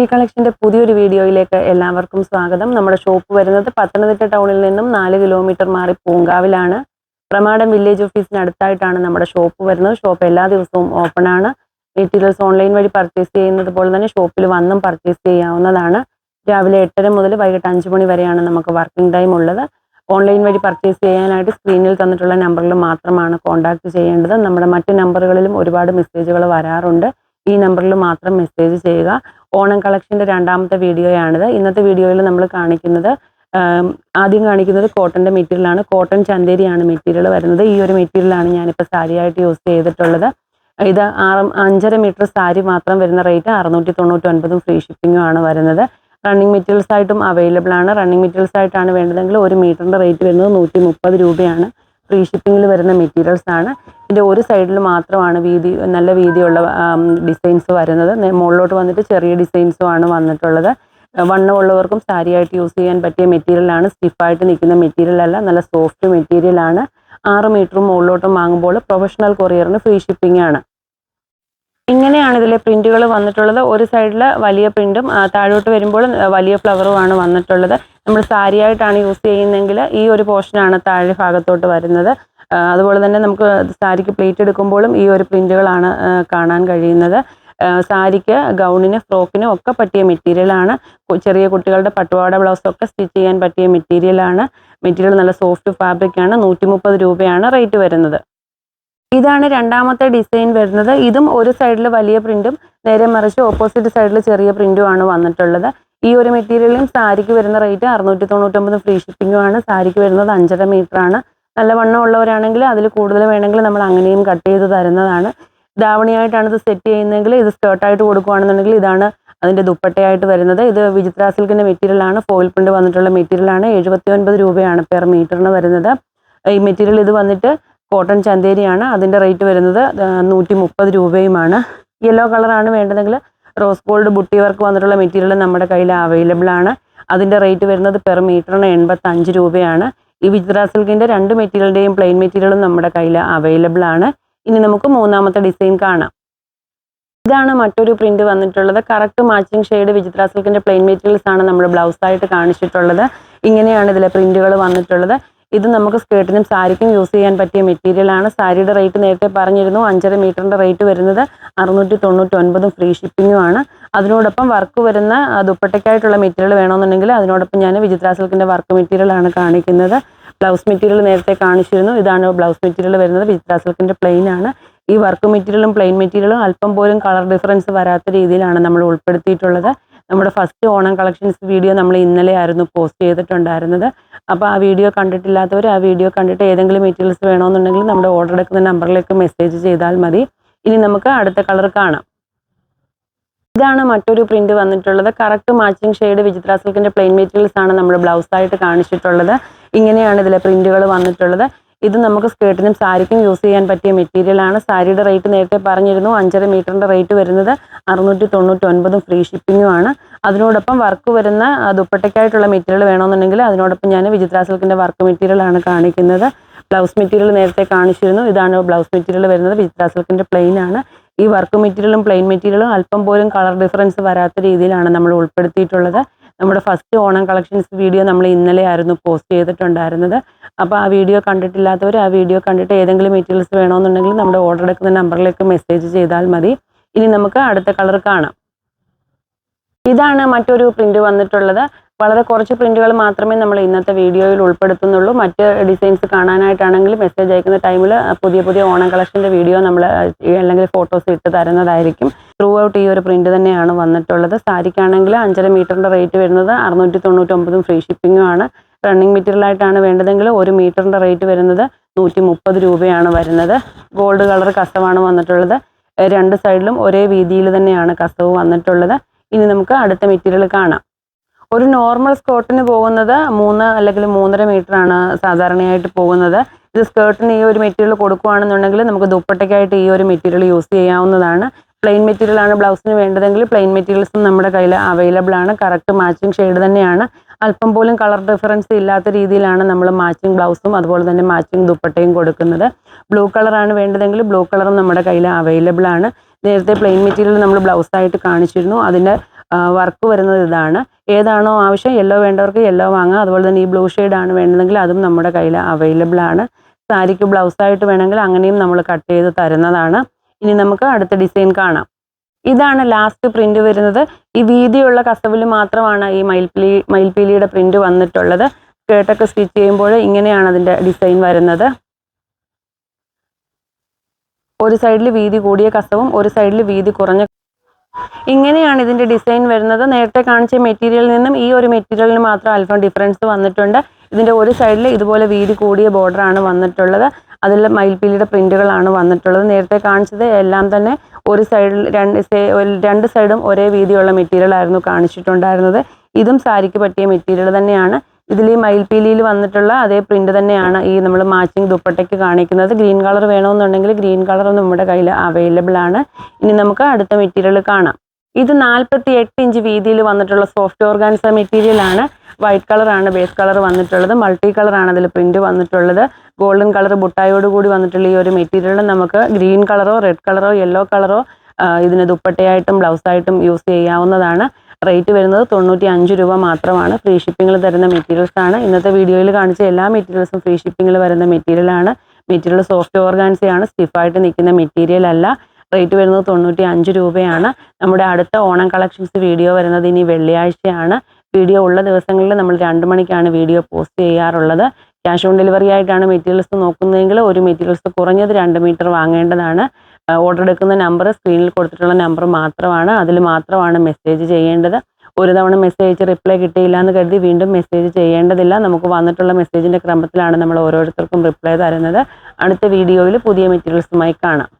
ലക്ഷ്മി കളക്ഷന്റെ പുതിയൊരു വീഡിയോയിലേക്ക് എല്ലാവർക്കും സ്വാഗതം. നമ്മുടെ ഷോപ്പ് വരുന്നത് പത്തനംതിട്ട ടൗണിൽ നിന്നും നാല് കിലോമീറ്റർ മാറി പൂങ്കാവിലാണ്. പ്രമാടം വില്ലേജ് ഓഫീസിന് അടുത്തായിട്ടാണ് നമ്മുടെ ഷോപ്പ് വരുന്നത്. ഷോപ്പ് എല്ലാ ദിവസവും ഓപ്പൺ ആണ്. മെറ്റീരിയൽസ് ഓൺലൈൻ വഴി പർച്ചേസ് ചെയ്യുന്നത് പോലെ തന്നെ ഷോപ്പിൽ വന്നും പർച്ചേസ് ചെയ്യാവുന്നതാണ്. രാവിലെ എട്ടര മുതൽ വൈകിട്ട് അഞ്ച് മണി വരെയാണ് നമുക്ക് വർക്കിംഗ് ടൈം ഉള്ളത്. ഓൺലൈൻ വഴി പർച്ചേസ് ചെയ്യാനായിട്ട് സ്ക്രീനിൽ തന്നിട്ടുള്ള നമ്പറിൽ മാത്രമാണ് കോൺടാക്ട് ചെയ്യേണ്ടത്. നമ്മുടെ മറ്റ് നമ്പറുകളിലും ഒരുപാട് മെസ്സേജുകൾ വരാറുണ്ട്. ഈ നമ്പറിൽ മാത്രം മെസ്സേജ് ചെയ്യുക. ഓണം കളക്ഷന്റെ രണ്ടാമത്തെ വീഡിയോയാണിത്. ഇന്നത്തെ വീഡിയോയിൽ നമ്മൾ കാണിക്കുന്നത് ആദ്യം കാണിക്കുന്നത് കോട്ടന്റെ മെറ്റീരിയലാണ്. കോട്ടൺ ചന്തേരിയാണ് മെറ്റീരിയൽ വരുന്നത്. ഈ ഒരു മെറ്റീരിയലാണ് ഞാനിപ്പോൾ സാരിയായിട്ട് യൂസ് ചെയ്തിട്ടുള്ളത്. ഇത് ആറ് അഞ്ചര മീറ്റർ സാരി മാത്രം വരുന്ന റേറ്റ് അറുന്നൂറ്റി തൊണ്ണൂറ്റി ഒൻപതും ഫ്രീ ഷിപ്പിങ്ങും ആണ് വരുന്നത്. റണ്ണിങ് മെറ്റീരിയൽസ് ആയിട്ടും അവൈലബിൾ ആണ്. റണ്ണിങ് മെറ്റീരിയൽസ് ആയിട്ടാണ് വേണ്ടതെങ്കിൽ ഒരു മീറ്ററിന്റെ റേറ്റ് വരുന്നത് നൂറ്റി മുപ്പത് രൂപയാണ്. ഫ്രീ ഷിപ്പിങ്ങിൽ വരുന്ന മെറ്റീരിയൽസ് ആണ്. ഇതിന്റെ ഒരു സൈഡിൽ മാത്രമാണ് വീതി നല്ല വീതിയുള്ള ഡിസൈൻസ് വരുന്നത്. മുകളിലോട്ട് വന്നിട്ട് ചെറിയ ഡിസൈൻസും ആണ് വന്നിട്ടുള്ളത്. വണ്ണമുള്ളവർക്കും സാരിയായിട്ട് യൂസ് ചെയ്യാൻ പറ്റിയ മെറ്റീരിയലാണ് സ്റ്റിഫായിട്ട് നിൽക്കുന്ന മെറ്റീരിയൽ അല്ല നല്ല സോഫ്റ്റ് മെറ്റീരിയലാണ് ആറ് മീറ്ററും മുകളിലോട്ടും വാങ്ങുമ്പോൾ പ്രൊഫഷണൽ കൊറിയറിന് ഫ്രീ ഷിപ്പിംഗ് ആണ്. ഇങ്ങനെയാണ് ഇതിലെ പ്രിന്റുകൾ വന്നിട്ടുള്ളത്. ഒരു സൈഡിൽ വലിയ പ്രിന്റും താഴോട്ട് വരുമ്പോൾ വലിയ ഫ്ലവറുമാണ് വന്നിട്ടുള്ളത്. നമ്മൾ സാരിയായിട്ടാണ് യൂസ് ചെയ്യുന്നതെങ്കിൽ ഈ ഒരു പോർഷനാണ് താഴെ ഭാഗത്തോട്ട് വരുന്നത്. അതുപോലെ തന്നെ നമുക്ക് സാരിക്ക് പ്ലേറ്റ് എടുക്കുമ്പോഴും ഈ ഒരു പ്രിന്റുകളാണ് കാണാൻ കഴിയുന്നത്. സാരിക്ക് ഗൗണിന് ഫ്രോക്കിനും ഒക്കെ പറ്റിയ മെറ്റീരിയലാണ് ചെറിയ കുട്ടികളുടെ പട്ടുപാവാട ബ്ലൗസ് ഒക്കെ സ്റ്റിച്ച് ചെയ്യാൻ പറ്റിയ മെറ്റീരിയലാണ് മെറ്റീരിയൽ നല്ല സോഫ്റ്റ് ഫാബ്രിക് ആണ്. നൂറ്റി മുപ്പത് രൂപയാണ് റേറ്റ് വരുന്നത്. ഇതാണ് രണ്ടാമത്തെ ഡിസൈൻ വരുന്നത്. ഇതും ഒരു സൈഡിൽ വലിയ പ്രിന്റും നേരെ മറിച്ച് ഓപ്പോസിറ്റ് സൈഡിൽ ചെറിയ പ്രിന്റും ആണ് വന്നിട്ടുള്ളത്. ഈ ഒരു മെറ്റീരിയലും സാരിക്ക് വരുന്ന റേറ്റ് അറുന്നൂറ്റി തൊണ്ണൂറ്റൊമ്പത് ഫ്രീ ഷിപ്പിംഗും ആണ്. സാരിക്ക് വരുന്നത് അഞ്ചര മീറ്റർ ആണ്. നല്ല വണ്ണം ഉള്ളവരാണെങ്കിൽ അതിൽ കൂടുതൽ വേണമെങ്കിൽ നമ്മൾ അങ്ങനെയും കട്ട് ചെയ്ത് തരുന്നതാണ്. ധാവണിയായിട്ടാണ് ഇത് സെറ്റ് ചെയ്യുന്നതെങ്കിൽ ഇത് സ്കേർട്ടായിട്ട് കൊടുക്കുകയാണെന്നുണ്ടെങ്കിൽ ഇതാണ് അതിന്റെ ദുപ്പട്ടയായിട്ട് വരുന്നത്. ഇത് വിചിത്ര സിൽക്കിന്റെ മെറ്റീരിയലാണ് ഫോയിൽ പ്രിന്റ് വന്നിട്ടുള്ള മെറ്റീരിയലാണ് എഴുപത്തി ഒൻപത് രൂപയാണ് പെർ മീറ്ററിന് വരുന്നത്. ഈ മെറ്റീരിയൽ ഇത് വന്നിട്ട് കോട്ടൺ ചന്തേരിയാണ്. അതിന്റെ റേറ്റ് വരുന്നത് നൂറ്റി മുപ്പത് രൂപയുമാണ്. യെല്ലോ കളറാണ് വേണ്ടതെങ്കിൽ റോസ് ഗോൾഡ് ബുട്ടി വർക്ക് വന്നിട്ടുള്ള മെറ്റീരിയൽ നമ്മുടെ കയ്യിൽ അവൈലബിൾ ആണ്. അതിന്റെ റേറ്റ് വരുന്നത് പെർ മീറ്ററിന് എൺപത്തഞ്ച് രൂപയാണ്. ഈ വിചിത്ര സിൽക്കിന്റെ രണ്ട് മെറ്റീരിയലിന്റെയും പ്ലെയിൻ മെറ്റീരിയലും നമ്മുടെ കയ്യിൽ അവൈലബിൾ ആണ്. ഇനി നമുക്ക് മൂന്നാമത്തെ ഡിസൈൻ കാണാം. ഇതാണ് മറ്റൊരു പ്രിന്റ് വന്നിട്ടുള്ളത്. കറക്റ്റ് മാച്ചിങ് ഷെയ്ഡ് വിചിത്ര സിൽക്കിന്റെ പ്ലെയിൻ മെറ്റീരിയൽസ് ആണ് നമ്മൾ ബ്ലൗസായിട്ട് കാണിച്ചിട്ടുള്ളത്. ഇങ്ങനെയാണ് ഇതിലെ പ്രിന്റുകൾ വന്നിട്ടുള്ളത്. ഇത് നമുക്ക് സ്കേർട്ടിനും സാരിക്കും യൂസ് ചെയ്യാൻ പറ്റിയ മെറ്റീരിയലാണ് സാരിയുടെ റേറ്റ് നേരത്തെ പറഞ്ഞിരുന്നു. അഞ്ചര മീറ്ററിന്റെ റേറ്റ് വരുന്നത് അറുന്നൂറ്റി തൊണ്ണൂറ്റി ഒൻപതും ഫ്രീ ഷിപ്പിങ്ങുമാണ് അതിനോടൊപ്പം വർക്ക് വരുന്ന ദുപ്പട്ടയ്ക്കായിട്ടുള്ള മെറ്റീരിയൽ വേണമെന്നുണ്ടെങ്കിൽ അതിനോടൊപ്പം ഞാൻ വിചിത്ര സിൽക്കിന്റെ വർക്ക് മെറ്റീരിയൽ ആണ് കാണിക്കുന്നത്. ബ്ലൗസ് മെറ്റീരിയൽ നേരത്തെ കാണിച്ചിരുന്നു. ഇതാണ് ബ്ലൗസ് മെറ്റീരിയൽ വരുന്നത്. വിചിത്ര സിൽക്കിന്റെ പ്ലെയിൻ ആണ്. ഈ വർക്ക് മെറ്റീരിയലും പ്ലെയിൻ മെറ്റീരിയലും അല്പം പോലും കളർ ഡിഫറൻസ് വരാത്ത രീതിയിലാണ് നമ്മൾ ഉൾപ്പെടുത്തിയിട്ടുള്ളത്. നമ്മുടെ ഫസ്റ്റ് ഓണം കളക്ഷൻസ് വീഡിയോ നമ്മൾ ഇന്നലെ ആയിരുന്നു പോസ്റ്റ് ചെയ്തിട്ടുണ്ടായിരുന്നത്. അപ്പോൾ ആ വീഡിയോ കണ്ടിട്ടില്ലാത്തവർ ആ വീഡിയോ കണ്ടിട്ട് ഏതെങ്കിലും മെറ്റീരിയൽസ് വേണമെന്നുണ്ടെങ്കിൽ നമ്മുടെ ഓർഡർ എടുക്കുന്ന നമ്പറിലേക്ക് മെസ്സേജ് ചെയ്താൽ മതി. ഇനി നമുക്ക് അടുത്ത കളർ കാണാം. ഇതാണ് മറ്റൊരു പ്രിന്റ് വന്നിട്ടുള്ളത്. കറക്റ്റ് മാച്ചിങ് ഷെയ്ഡ് വിചിത്ര സിൽക്കിന്റെ പ്ലെയിൻ മെറ്റീരിയൽസ് ആണ് നമ്മൾ ബ്ലൗസായിട്ട് കാണിച്ചിട്ടുള്ളത്. ഇങ്ങനെയാണ് ഇതിലെ പ്രിന്റുകൾ വന്നിട്ടുള്ളത്. ഇത് നമുക്ക് സ്കേർട്ടിനും സാരിക്കും യൂസ് ചെയ്യാൻ പറ്റിയ മെറ്റീരിയലാണ് സാരിയുടെ റേറ്റ് നേരത്തെ പറഞ്ഞിരുന്നു. അഞ്ചര മീറ്ററിന്റെ റേറ്റ് വരുന്നത് അറുന്നൂറ്റി തൊണ്ണൂറ്റി ഒൻപതും ഫ്രീ ഷിപ്പിങ്ങും ആണ്. അതിനോടൊപ്പം വർക്ക് വരുന്ന ദുപ്പട്ടയ്ക്കായിട്ടുള്ള മെറ്റീരിയൽ വേണമെന്നുണ്ടെങ്കിൽ അതിനോടൊപ്പം ഞാൻ വിചിത്ര സിൽക്കിന്റെ വർക്ക് മെറ്റീരിയൽ ആണ് കാണിക്കുന്നത്. ബ്ലൗസ് മെറ്റീരിയൽ നേരത്തെ കാണിച്ചിരുന്നു. ഇതാണ് ബ്ലൗസ് മെറ്റീരിയൽ വരുന്നത്. വിചിത്ര സിൽക്കിന്റെ പ്ലെയിൻ ആണ്. ഈ വർക്ക് മെറ്റീരിയലും പ്ലെയിൻ മെറ്റീരിയലും അല്പം പോലും കളർ ഡിഫറൻസ് വരാത്ത രീതിയിലാണ് നമ്മൾ ഉൾപ്പെടുത്തിയിട്ടുള്ളത്. നമ്മുടെ ഫസ്റ്റ് ഓണം കളക്ഷൻസ് വീഡിയോ നമ്മൾ ഇന്നലെ ആയിരുന്നു പോസ്റ്റ് ചെയ്തിട്ടുണ്ടായിരുന്നത്. അപ്പോൾ ആ വീഡിയോ കണ്ടിട്ടില്ലാത്തവർ ആ വീഡിയോ കണ്ടിട്ട് ഏതെങ്കിലും മെറ്റീരിയൽസ് വേണമെന്നുണ്ടെങ്കിൽ നമ്മുടെ ഓർഡർ എടുക്കുന്ന നമ്പറിലേക്ക് മെസ്സേജ് ചെയ്താൽ മതി. ഇനി നമുക്ക് അടുത്ത കളർ കാണാം. ഇതാണ് മറ്റൊരു പ്രിന്റ് വന്നിട്ടുള്ളത്. വളരെ കുറച്ച് പ്രിന്റുകൾ മാത്രമേ നമ്മൾ ഇന്നത്തെ വീഡിയോയിൽ ഉൾപ്പെടുത്തുന്നുള്ളൂ. മറ്റ് ഡിസൈൻസ് കാണാനായിട്ടാണെങ്കിൽ മെസ്സേജ് അയക്കുന്ന ടൈമിൽ പുതിയ പുതിയ ഓണം കളക്ഷന്റെ വീഡിയോ നമ്മൾ അല്ലെങ്കിൽ ഫോട്ടോസ് ഇട്ട് തരുന്നതായിരിക്കും. ത്രൂ ഔട്ട് ഈ ഒരു പ്രിന്റ് തന്നെയാണ് വന്നിട്ടുള്ളത്. സാരിക്കാണെങ്കിൽ അഞ്ചര മീറ്ററിന്റെ റേറ്റ് വരുന്നത് അറുന്നൂറ്റി തൊണ്ണൂറ്റൊമ്പതും ഫ്രീ ഷിപ്പിങ്ങും ആണ് റണ്ണിങ് മെറ്റീരിയൽ ആയിട്ടാണ് വേണ്ടതെങ്കിൽ ഒരു മീറ്ററിന്റെ റേറ്റ് വരുന്നത് നൂറ്റി മുപ്പത് രൂപയാണ് വരുന്നത്. ഗോൾഡ് കളർ കസവാണ് വന്നിട്ടുള്ളത്. രണ്ട് സൈഡിലും ഒരേ വീതിയിൽ തന്നെയാണ് കസവ് വന്നിട്ടുള്ളത്. ഇനി നമുക്ക് അടുത്ത മെറ്റീരിയൽ കാണാം. ഒരു നോർമൽ സ്കേർട്ടിന് പോകുന്നത് മൂന്ന് അല്ലെങ്കിൽ മൂന്നര ആണ് സാധാരണയായിട്ട് പോകുന്നത്. ഇത് സ്കേർട്ടിന് ഈ ഒരു മെറ്റീരിയൽ കൊടുക്കുകയാണെന്നുണ്ടെങ്കിൽ നമുക്ക് ദുപ്പട്ടയ്ക്കായിട്ട് ഈ ഒരു മെറ്റീരിയൽ യൂസ് ചെയ്യാവുന്നതാണ്. പ്ലെയിൻ മെറ്റീരിയൽ ആണ് ബ്ലൗസിന് വേണ്ടതെങ്കിൽ പ്ലെയിൻ മെറ്റീരിയൽസും നമ്മുടെ കയ്യിൽ അവൈലബിൾ ആണ്. കറക്റ്റ് മാച്ചിങ് ഷെയ്ഡ് തന്നെയാണ്. അല്പം പോലും കളർ ഡിഫറൻസ് ഇല്ലാത്ത രീതിയിലാണ് നമ്മൾ മാച്ചിങ് ബ്ലൗസും അതുപോലെ തന്നെ മാച്ചിങ് ദുപ്പട്ടയും കൊടുക്കുന്നത്. ബ്ലൂ കളറാണ് വേണ്ടതെങ്കിൽ ബ്ലൂ കളറും നമ്മുടെ കയ്യിൽ അവൈലബിൾ ആണ്. നേരത്തെ പ്ലെയിൻ മെറ്റീരിയൽ നമ്മൾ ബ്ലൗസായിട്ട് കാണിച്ചിരുന്നു. അതിന്റെ വർക്ക് വരുന്നത് ഇതാണ്. ഏതാണോ ആവശ്യം യെല്ലോ വേണ്ടവർക്ക് യെല്ലോ വാങ്ങാം. അതുപോലെ തന്നെ ഈ ബ്ലൂ ആണ് വേണ്ടതെങ്കിൽ അതും നമ്മുടെ കയ്യിൽ അവൈലബിൾ ആണ്. സാരിക്ക് ബ്ലൗസായിട്ട് വേണമെങ്കിൽ അങ്ങനെയും നമ്മൾ കട്ട് ചെയ്ത് തരുന്നതാണ്. ഇനി നമുക്ക് അടുത്ത ഡിസൈൻ കാണാം. ഇതാണ് ലാസ്റ്റ് പ്രിന്റ് വരുന്നത്. ഈ വീതിയുള്ള കസവിൽ മാത്രമാണ് ഈ മയിൽപ്പിലി മയിൽപ്പീലിയുടെ പ്രിന്റ് വന്നിട്ടുള്ളത്. സ്കേർട്ടൊക്കെ സ്റ്റിച്ച് ചെയ്യുമ്പോൾ ഇങ്ങനെയാണ് അതിന്റെ ഡിസൈൻ വരുന്നത്. ഒരു സൈഡിൽ വീതി കൂടിയ കസവും ഒരു സൈഡിൽ വീതി കുറഞ്ഞ ഇങ്ങനെയാണ് ഇതിന്റെ ഡിസൈൻ വരുന്നത്. നേരത്തെ കാണിച്ച മെറ്റീരിയലിൽ നിന്നും ഈ ഒരു മെറ്റീരിയലിന് മാത്രം അല്പം ഡിഫറൻസ് വന്നിട്ടുണ്ട്. ഇതിന്റെ ഒരു സൈഡിൽ ഇതുപോലെ വീതി കൂടിയ ബോർഡറാണ് വന്നിട്ടുള്ളത്. അതിൽ മയിൽപ്പീലിയുടെ പ്രിന്റുകളാണ് വന്നിട്ടുള്ളത്. നേരത്തെ കാണിച്ചത് എല്ലാം തന്നെ ഒരു സൈഡിൽ രണ്ട് രണ്ട് സൈഡും ഒരേ വീതിയുള്ള മെറ്റീരിയൽ ആയിരുന്നു കാണിച്ചിട്ടുണ്ടായിരുന്നത്. ഇതും സാരിക്ക് പറ്റിയ മെറ്റീരിയൽ തന്നെയാണ്. ഇതിൽ ഈ മയിൽപ്പീലിയിൽ വന്നിട്ടുള്ള അതേ പ്രിന്റ് തന്നെയാണ് ഈ നമ്മൾ മാച്ചിങ് ദുപ്പട്ടയ്ക്ക് കാണിക്കുന്നത്. ഗ്രീൻ കളർ വേണമെന്നുണ്ടെങ്കിൽ ഗ്രീൻ കളർ നമ്മുടെ കയ്യിൽ അവൈലബിൾ ആണ്. ഇനി നമുക്ക് അടുത്ത മെറ്റീരിയൽ കാണാം. ഇത് നാൽപ്പത്തി എട്ട് ഇഞ്ച് വീതിയിൽ വന്നിട്ടുള്ള സോഫ്റ്റ് ഓർഗാൻസ മെറ്റീരിയൽ ആണ്. വൈറ്റ് കളറാണ് ബേസ് കളർ വന്നിട്ടുള്ളത്. മൾട്ടി കളറാണ് അതിൽ പ്രിന്റ് വന്നിട്ടുള്ളത്. ഗോൾഡൻ കളർ ബുട്ടായോട് കൂടി വന്നിട്ടുള്ള ഈ ഒരു മെറ്റീരിയൽ നമുക്ക് ഗ്രീൻ കളറോ റെഡ് കളറോ യെല്ലോ കളറോ ഇതിന് ദുപ്പട്ടയായിട്ടും ബ്ലൗസായിട്ടും യൂസ് ചെയ്യാവുന്നതാണ്. റേറ്റ് വരുന്നത് തൊണ്ണൂറ്റി അഞ്ച് രൂപ മാത്രമാണ്. ഫ്രീ ഷിപ്പിംഗിൽ തരുന്ന മെറ്റീരിയൽസ് ആണ്. ഇന്നത്തെ വീഡിയോയിൽ കാണിച്ച എല്ലാ മെറ്റീരിയൽസും ഫ്രീ ഷിപ്പിംഗിൽ വരുന്ന മെറ്റീരിയൽ ആണ്. മെറ്റീരിയൽ സോഫ്റ്റ് ഓർഗാൻസിയാണ് സ്റ്റിഫായിട്ട് നിൽക്കുന്ന മെറ്റീരിയൽ അല്ല. റേറ്റ് വരുന്നത് തൊണ്ണൂറ്റി അഞ്ച് രൂപയാണ്. നമ്മുടെ അടുത്ത ഓണം കളക്ഷൻസ് വീഡിയോ വരുന്നത് ഇനി വെള്ളിയാഴ്ചയാണ്. വീഡിയോ ഉള്ള ദിവസങ്ങളിൽ നമ്മൾ രണ്ട് മണിക്കാണ് വീഡിയോ പോസ്റ്റ് ചെയ്യാറുള്ളത്. ക്യാഷ് ഓൺ ഡെലിവറി ആയിട്ടാണ് മെറ്റീരിയൽസ് നോക്കുന്നതെങ്കിൽ ഒരു മെറ്റീരിയൽസ് കുറഞ്ഞത് രണ്ട് മീറ്റർ വാങ്ങേണ്ടതാണ്. ഓർഡർ എടുക്കുന്ന നമ്പർ സ്ക്രീനിൽ കൊടുത്തിട്ടുള്ള നമ്പർ മാത്രമാണ്. അതിൽ മാത്രമാണ് മെസ്സേജ് ചെയ്യേണ്ടത്. ഒരു തവണ മെസ്സേജ് അയച്ച് റിപ്ലൈ കിട്ടിയില്ല എന്ന് കരുതി വീണ്ടും മെസ്സേജ് ചെയ്യേണ്ടതില്ല. നമുക്ക് വന്നിട്ടുള്ള മെസ്സേജിന്റെ ക്രമത്തിലാണ് നമ്മൾ ഓരോരുത്തർക്കും റിപ്ലൈ തരുന്നത്. അടുത്ത വീഡിയോയിൽ പുതിയ മെറ്റീരിയൽസുമായി കാണാം.